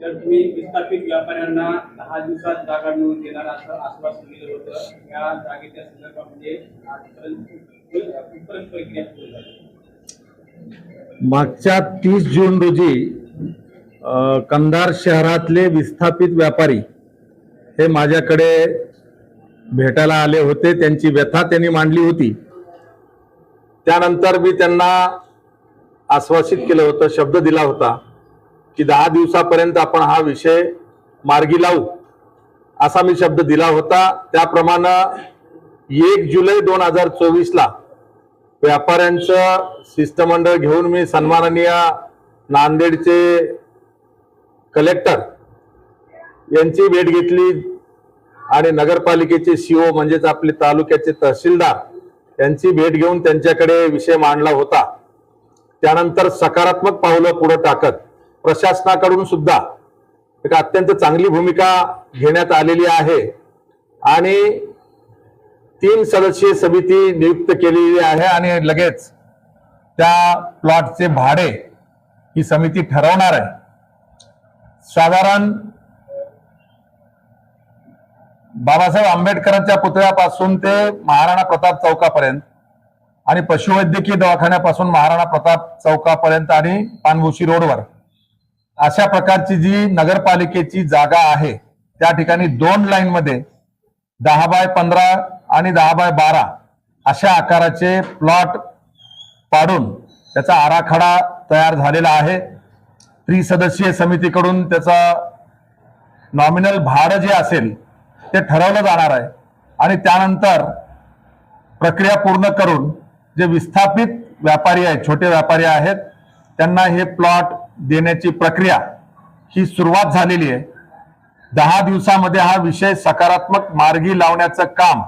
तर तुम्ही विस्थापित व्यापाऱ्यांना दहा दिवसात जागा मिळवून देणार असं आश्वासन दिलं होतं या जागेच्या संदर्भामध्ये आजपर्यंत प्रक्रिया मागच्या तीस जून रोजी कंधार शहरातले विस्थापित व्यापारी हे माझ्याकडे भेटायला आले होते त्यांची व्यथा त्यांनी मांडली होती. त्यानंतर मी त्यांना आश्वासित केलं होतं शब्द दिला होता. की दहा दिवसापर्यंत आपण हा विषय मार्गी लावू असा मी शब्द दिला होता. त्याप्रमाणे एक जुलै दोन हजार चोवीसला व्यापाऱ्यांचं शिष्टमंडळ घेऊन मी सन्माननीय नांदेडचे कलेक्टर यांची भेट घेतली आणि नगरपालिकेचे सीओ म्हणजेच आपले तालुक्याचे तहसीलदार यांची भेट घेऊन त्यांच्याकडे विषय मांडला होता. त्यानंतर सकारात्मक पावलं पुढे टाकत प्रशासनाकडून सुद्धा एक अत्यंत चांगली भूमिका घेण्यात आलेली आहे. आणि तीन सदस्यीय समिती नियुक्त केलेली आहे आणि लगेच त्या प्लॉटचे भाडे ही समिती ठरवणार आहे. साधारण बाबासाहेब आंबेडकरांच्या पुतळ्यापासून ते महाराणा प्रताप चौकापर्यंत आणि पशुवैद्यकीय दवाखान्यापासून महाराणा प्रताप चौकापर्यंत आणि पानभुशी रोडवर. अशा प्रकारची जी नगरपालिकेची जागा आहे त्या ठिकाणी दोन लाईन मध्ये दहा बाय पंधरा आणि दहा बाय बारा अशा आकाराचे प्लॉट पाडून त्याचा आराखडा तयार झालेला आहे. त्रिसदस्यीय समितीकडून त्याचा नॉमिनल भाडं जे असेल ते ठरवलं जाणार आहे. आणि त्यानंतर प्रक्रिया पूर्ण करून जे विस्थापित व्यापारी आहेत छोटे व्यापारी आहेत त्यांना हे प्लॉट देण्याची प्रक्रिया ही सुरुवात झालेली आहे. दहा दिवसामध्ये हा विषय सकारात्मक मार्गी लावण्याचं काम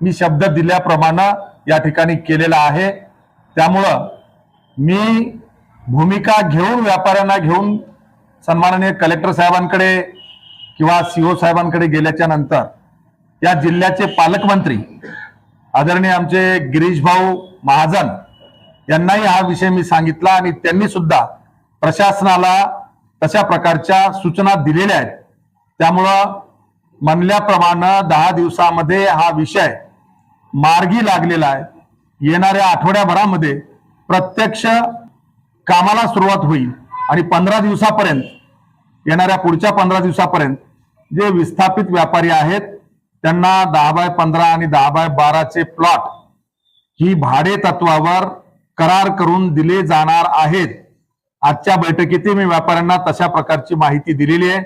मी शब्द दिल्याप्रमाणे या ठिकाणी केलेला आहे. त्यामुळं मी भूमिका घेऊन व्यापाऱ्यांना घेऊन सन्माननीय कलेक्टर साहेबांकडे किंवा सीओ साहेबांकडे गेल्याच्यानंतर या जिल्ह्याचे पालकमंत्री आदरणीय आमचे गिरीश भाऊ महाजन यांनाही हा विषय मी सांगितला आणि त्यांनी सुद्धा प्रशासनाला तशा प्रकारच्या सूचना दिलेल्या आहेत. त्यामुळं म्हणल्याप्रमाणे दहा दिवसामध्ये हा विषय मार्गी लागलेला आहे. येणाऱ्या आठवड्याभरामध्ये प्रत्यक्ष कामाला सुरुवात होईल आणि पंधरा दिवसापर्यंत येणाऱ्या पुढच्या पंधरा दिवसापर्यंत जे विस्थापित व्यापारी आहेत त्यांना दहा बाय पंधरा आणि दहा बाय बाराचे प्लॉट ही भाडे तत्वावर करार करून दिले जाणार आहेत. आजच्या बैठकीतही मी व्यापाऱ्यांना तशा प्रकारची माहिती दिलेली आहे.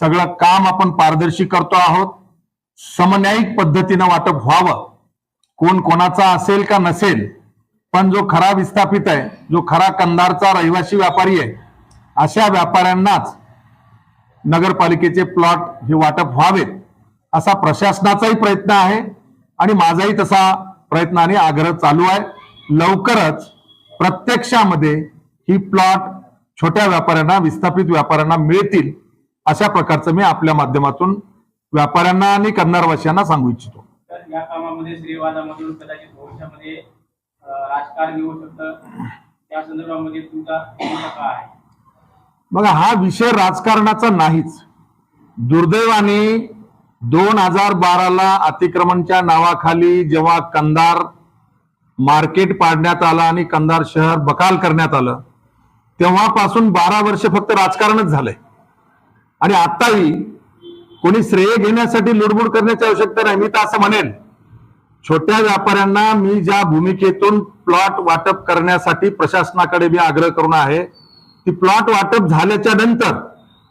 सगळं काम आपण पारदर्शी करतो आहोत. समन्यायिक पद्धतीनं वाटप व्हावं. कोण कोणाचा असेल का नसेल पण जो खरा विस्थापित आहे जो खरा कंधारचा रहिवासी व्यापारी आहे अशा व्यापाऱ्यांनाच नगरपालिकेचे प्लॉट हे वाटप व्हावेत असा प्रशासनाचाही प्रयत्न आहे आणि माझाही तसा प्रयत्नाने आग्रह चालू आहे. लवकरच प्रत्यक्षामध्ये ही प्लॉट छोट्या व्यापाऱ्यांना विस्थापित व्यापाऱ्यांना मिळतील अशा प्रकारचं मी आपल्या माध्यमातून व्यापाऱ्यांना आणि कंधारवासियांना सांगू इच्छितो. या कामामध्ये श्रीवादामधून कदाचित भविष्यामध्ये राजकारण येऊ शकतं. त्या संदर्भामध्ये तुमचा भूमिका काय आहे? बघा हा विषय राजकारणाचा नाहीच. दुर्दैवाने दोन हजार बाराला अतिक्रमणच्या नावाखाली जेव्हा कंधार मार्केट पाडण्यात आलं आणि कंधार शहर बकाल करण्यात आलं तेव्हापासून बारा वर्ष फक्त राजकारणच झालंय. आणि आताही कोणी श्रेय घेण्यासाठी लुडबुड करण्याची आवश्यकता नाही. मी तर असं म्हणेन छोट्या व्यापाऱ्यांना मी ज्या भूमिकेतून प्लॉट वाटप करण्यासाठी प्रशासनाकडे मी आग्रह करून आहे ती प्लॉट वाटप झाल्याच्यानंतर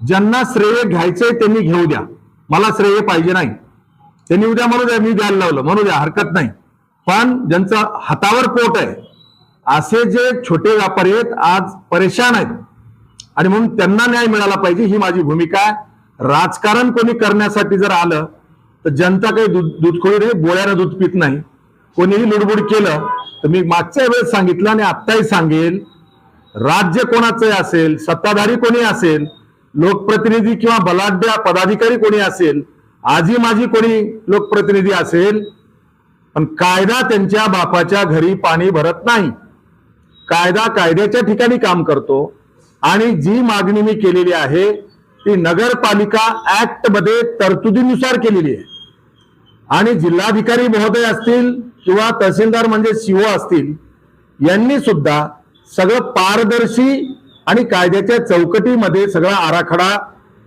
ज्यांना श्रेय घ्यायचंय त्यांनी घेऊ द्या. मला श्रेय पाहिजे नाही. त्यांनी उद्या म्हणू द्या मी द्यायला लावलं. म्हणू द्या हरकत नाही. पण ज्यांचं हातावर पोट आहे असे जे छोटे व्यापारी आहेत आज परेशान आहेत. आणि म्हणून त्यांना न्याय मिळाला पाहिजे ही माझी भूमिका आहे. राजकारण कोणी करण्यासाठी जर आलं तर जनता काही दूध दूधखोरी नाही बोळ्यानं दूध पित नाही. कोणीही लुडबुड केलं तर मी मागच्या वेळेस सांगितलं आणि आत्ताही सांगेल राज्य कोणाचं असेल सत्ताधारी कोणी असेल लोकप्रतिनिधी किंवा बलाढ्य पदाधिकारी कोणी असेल आजी माझी कोणी लोकप्रतिनिधी असेल पण कायदा त्यांच्या बापाच्या घरी पाणी भरत नाही. कायदा कायद्याच्या ठिकाणी काम करतो. आणि जी मागणी मी केलेली आहे ती नगरपालिका ऍक्टमध्ये तरतुदीनुसार केलेली आहे. आणि जिल्हाधिकारी महोदय असतील किंवा तहसीलदार म्हणजे सीओ असतील यांनी सुद्धा सगळं पारदर्शी आणि कायद्याच्या चौकटीमध्ये सगळा आराखडा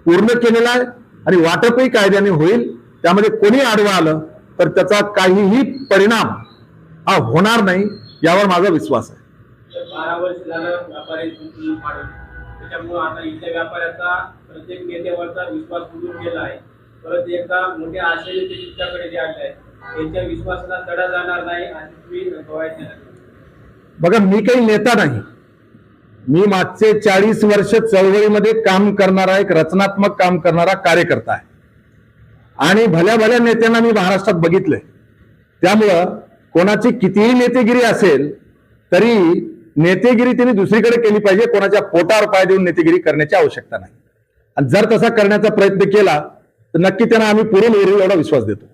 पूर्ण केलेला आहे. आणि वाटपही कायद्याने होईल त्यामध्ये कोणी आडवं आलं तर त्याचा काहीही परिणाम हा होणार नाही यावर माझा विश्वास आहे. बारा वर्ष झालं व्यापारी संतुलन पाडून. त्याच्यामुळे आता इथल्या व्यापाऱ्याचा प्रत्येक नेत्यावरचा विश्वास उडून गेला आहे. परत एकदा मोठ्या आशेने ते तुमच्याकडे जे आले आहेत त्यांच्या विश्वासाला तडा जाणार नाही आणि तुम्ही गवायचे बघा मी काही नेता नाही. मी मागचे चाळीस वर्ष चळवळीमध्ये काम करणारा एक रचनात्मक काम करणारा कार्यकर्ता आहे. आणि भल्या भल्या नेत्यांना मी महाराष्ट्रात बघितलंय. त्यामुळं कोणाची कितीही नेतेगिरी असेल तरी नेतेगिरी त्यांनी दुसरीकडे केली पाहिजे. कोणाच्या पोटावर पाय देऊन नेतेगिरी करण्याची आवश्यकता नाही. आणि जर तसा करण्याचा प्रयत्न केला तर नक्की त्यांना आम्ही पुरून उरू एवढा विश्वास देतो.